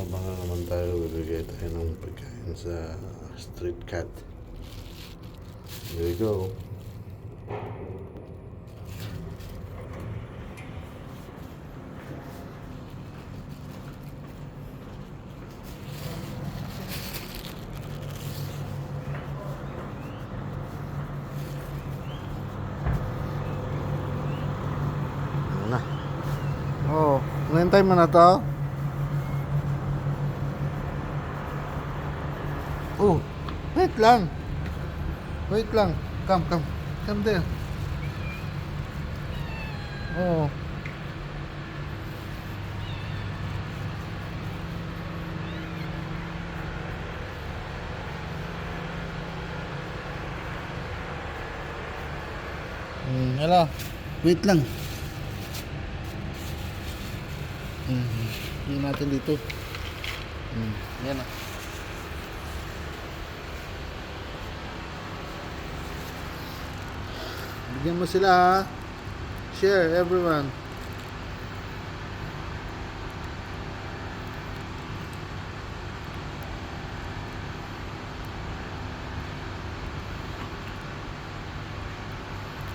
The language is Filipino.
Abangan naman tayo, bibigay tayo ng pagkain sa street cat. Here we go. Na? Oh, nantay mo na to? Oh, wait lang. Wait lang. Come, come. Come there. Oh. Hmm, hello. Wait lang. Hmm, hindi natin dito. Hmm, yan ah. Bigyan mo sila ha. Share everyone.